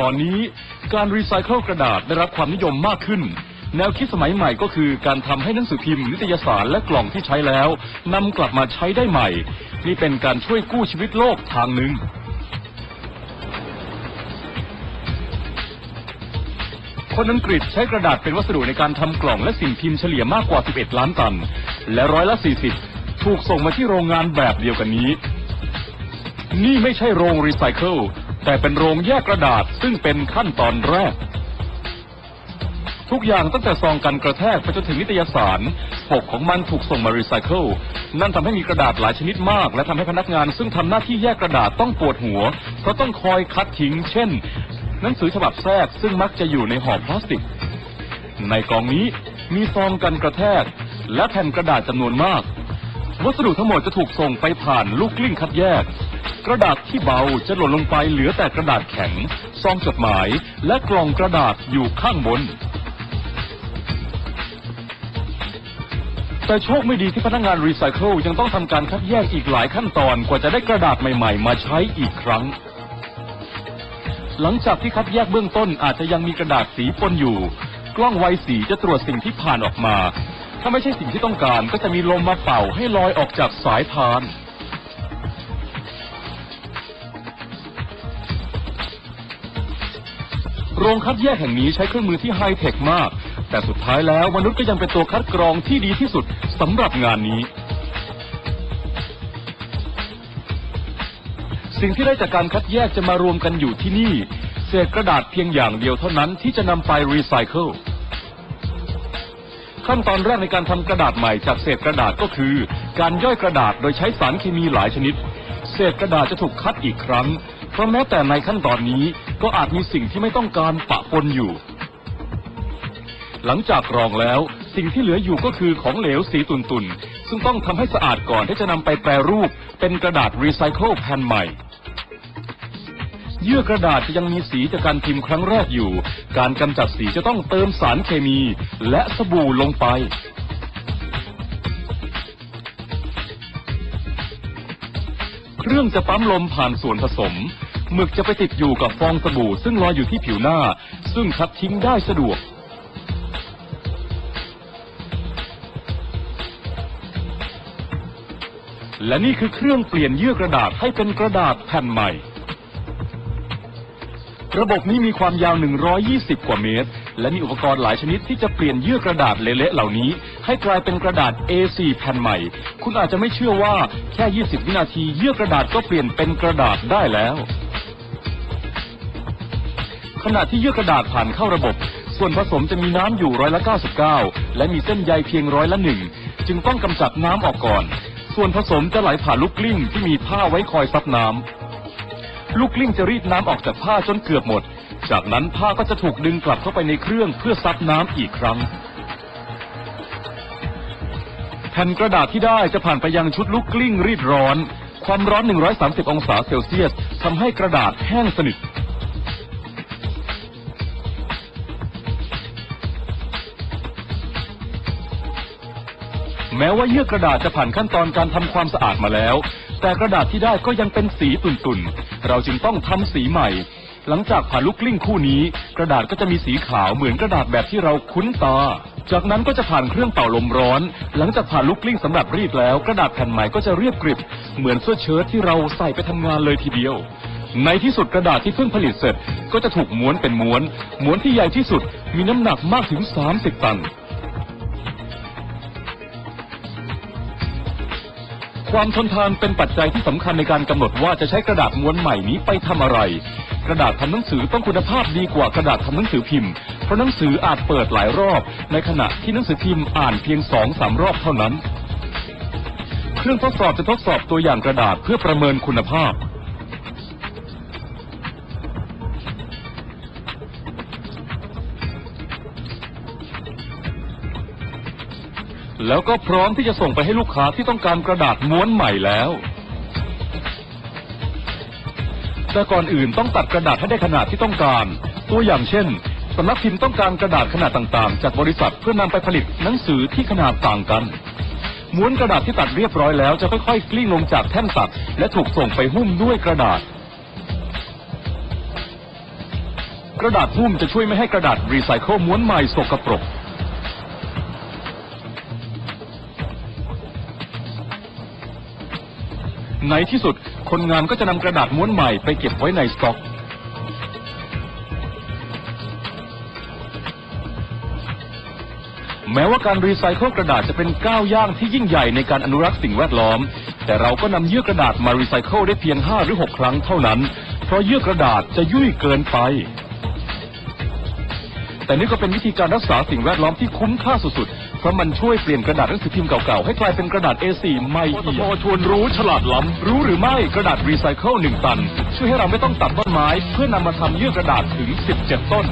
ตอนนี้การรีไซเคิลกระดาษได้รับความนิยมมากขึ้น แนวคิดสมัยใหม่ก็คือการทำให้หนังสือพิมพ์นิตยสารและกล่องที่ใช้แล้วนำกลับมาใช้ได้ใหม่ นี่เป็นการช่วยกู้ชีวิตโลกทางหนึ่งคนอังกฤษใช้กระดาษเป็นวัสดุในการทำกล่องและสิ่งพิมพ์เฉลี่ยมากกว่า 11 ล้านตัน และร้อยละ 40 ถูกส่งมาที่โรงงานแบบเดียวกันนี้ นี่ไม่ใช่โรงรีไซเคิล แต่เป็นโรงแยกกระดาษซึ่งเป็นขั้นตอนแรก ทุกอย่างตั้งแต่ซองกันกระแทกไปจนถึงนิตยสาร ปกของมันถูกส่งมารีไซเคิลนั่นทำให้มีกระดาษหลายชนิดมาก และทำให้พนักงานซึ่งทำหน้าที่แยกกระดาษต้องปวดหัว เพราะต้องคอยคัดทิ้ง เช่น หนังสือฉบับแทรกซึ่งมักจะอยู่ในห่อพลาสติก ในกองนี้มีซองกันกระแทก และแผ่นกระดาษจำนวนมาก วัสดุทั้งหมดจะถูกส่งไปผ่านลูกกลิ้งคัดแยก กระดาษที่เบาจะหล่นลงไปเหลือแต่กระดาษแข็งซองจดหมาย และกล่องกระดาษอยู่ข้างบน แต่โชคไม่ดีที่พนักงานรีไซเคิลยังต้องทำการคัดแยกอีกหลายขั้นตอนกว่าจะได้กระดาษใหม่ ๆ มาใช้อีกครั้งหลังจากที่คัดแยกเบื้องต้นอาจจะยังมีกระดาษสีปนอยู่ กล้องไวสีจะตรวจสิ่งที่ผ่านออกมา ถ้าไม่ใช่สิ่งที่ต้องการก็จะมีลมมาเป่าให้ลอยออกจากสายพาน โรงคัดแยกแห่งนี้ใช้เครื่องมือที่ไฮเทคมาก แต่สุดท้ายแล้วมนุษย์ก็ยังเป็นตัวคัดกรองที่ดีที่สุดสำหรับงานนี้ สิ่งที่ได้จากการคัดแยกจะมารวมกันอยู่ที่นี่ เศษกระดาษเพียงอย่างเดียวเท่านั้นที่จะนำไปรีไซเคิล ขั้นตอนแรกในการทำกระดาษใหม่จากเศษกระดาษก็คือ การย่อยกระดาษโดยใช้สารเคมีหลายชนิด เศษกระดาษจะถูกคัดอีกครั้ง เพราะแม้แต่ในขั้นตอนนี้ก็อาจมีสิ่งที่ไม่ต้องการปะปนอยู่ หลังจากกรองแล้วสิ่งที่เหลืออยู่ก็คือของเหลวสีตุ่นๆ ซึ่งต้องทำให้สะอาดก่อนที่จะนำไปแปรรูป เป็นกระดาษรีไซเคิลแผ่นใหม่ เยื่อกระดาษจะยังมีสีจากการพิมพ์ครั้งแรกอยู่ การกำจัดสีจะต้องเติมสารเคมี และสบู่ลงไป เครื่องจะปั๊มลมผ่านส่วนผสม หมึกจะไปติดอยู่กับฟองสบู่ ซึ่งลอยอยู่ที่ผิวหน้า ซึ่งคัดทิ้งได้สะดวกและนี่คือเครื่องเปลี่ยนเยื่อกระดาษให้เป็นกระดาษแผ่นใหม่ ระบบนี้มีความยาว 120 กว่าเมตร และมีอุปกรณ์หลายชนิดที่จะเปลี่ยนเยื่อกระดาษเละๆเหล่านี้ ให้กลายเป็นกระดาษ A4 แผ่นใหม่ คุณอาจจะไม่เชื่อว่าแค่ 20 วินาทีเยื่อกระดาษก็เปลี่ยนเป็นกระดาษได้แล้ว ขณะที่เยื่อกระดาษผ่านเข้าระบบ ส่วนผสมจะมีน้ำอยู่ร้อยละ 99 และมีเส้นใยเพียงร้อยละหนึ่งจึงต้องกำจัดน้ำออกก่อน ส่วนผสมจะไหลผ่านลูกกลิ้งที่มีผ้าไว้คอยซับน้ำ ลูกกลิ้งจะรีดน้ำออกจากผ้าจนเกือบหมด จากนั้นผ้าก็จะถูกดึงกลับเข้าไปในเครื่องเพื่อซับน้ำอีกครั้ง แผ่นกระดาษที่ได้จะผ่านไปยังชุดลูกกลิ้งรีดร้อน ความร้อน 130 องศาเซลเซียสทำให้กระดาษแห้งสนิทแม้ว่าเยื่อกระดาษจะผ่านขั้นตอนการทำความสะอาดมาแล้ว แต่กระดาษที่ได้ก็ยังเป็นสีตุ่นๆ เราจึงต้องทำสีใหม่ หลังจากผ่านลูกกลิ้งคู่นี้ กระดาษก็จะมีสีขาวเหมือนกระดาษแบบที่เราคุ้นตา จากนั้นก็จะผ่านเครื่องเป่าลมร้อน หลังจากผ่านลูกกลิ้งสำหรับรีดแล้ว กระดาษแผ่นใหม่ก็จะเรียบกริบ เหมือนเสื้อเชิ้ตที่เราใส่ไปทำงานเลยทีเดียวในที่สุดกระดาษที่เพิ่งผลิตเสร็จ ก็จะถูกม้วนเป็นม้วน ม้วนที่ใหญ่ที่สุดมีน้ำหนักมากถึง 30 ตัน ความทนทานเป็นปัจจัยที่สำคัญในการกำหนดว่าจะใช้กระดาษม้วนใหม่นี้ไปทำอะไร กระดาษทำหนังสือต้องคุณภาพดีกว่ากระดาษทำหนังสือพิมพ์ เพราะหนังสืออาจเปิดหลายรอบ ในขณะที่หนังสือพิมพ์อ่านเพียงสองสามรอบเท่านั้น เครื่องทดสอบจะทดสอบตัวอย่างกระดาษเพื่อประเมินคุณภาพ แล้วก็พร้อมที่จะส่งไปให้ลูกค้าที่ต้องการกระดาษม้วนใหม่แล้ว แต่ก่อนอื่นต้องตัดกระดาษให้ได้ขนาดที่ต้องการ ตัวอย่างเช่นสำนักพิมพ์ต้องการกระดาษขนาดต่างๆ จากบริษัทเพื่อนำไปผลิตหนังสือที่ขนาดต่างกัน ม้วนกระดาษที่ตัดเรียบร้อยแล้วจะค่อยๆ กลิ้งลงจากแท่นตัด และถูกส่งไปหุ้มด้วยกระดาษ กระดาษหุ้มจะช่วยไม่ให้กระดาษรีไซเคิลม้วนใหม่สกปรก ในที่สุดคนงานก็จะนำกระดาษม้วนใหม่ไปเก็บไว้ในสต็อก แม้ว่าการรีไซเคิลกระดาษจะเป็นก้าวย่างที่ยิ่งใหญ่ในการอนุรักษ์สิ่งแวดล้อม แต่เราก็นำเยื่อกระดาษมารีไซเคิลได้เพียง 5 หรือ 6 ครั้งเท่านั้น เพราะเยื่อกระดาษจะยุ่ยเกินไป แต่นี่ก็เป็นวิธีการรักษาสิ่งแวดล้อมที่คุ้มค่าสุดๆ เพราะมันช่วยเปลี่ยนกระดาษหนังสือพิมพ์เก่าๆ ให้กลายเป็นกระดาษ A4 ใหม่อีกชวนรู้ฉลาดล้ำ รู้หรือไม่กระดาษรีไซเคิล1ตัน ช่วยให้เราไม่ต้องตัดต้นไม้ เพื่อนำมาทำเยื่อกระดาษถึง 17 ต้น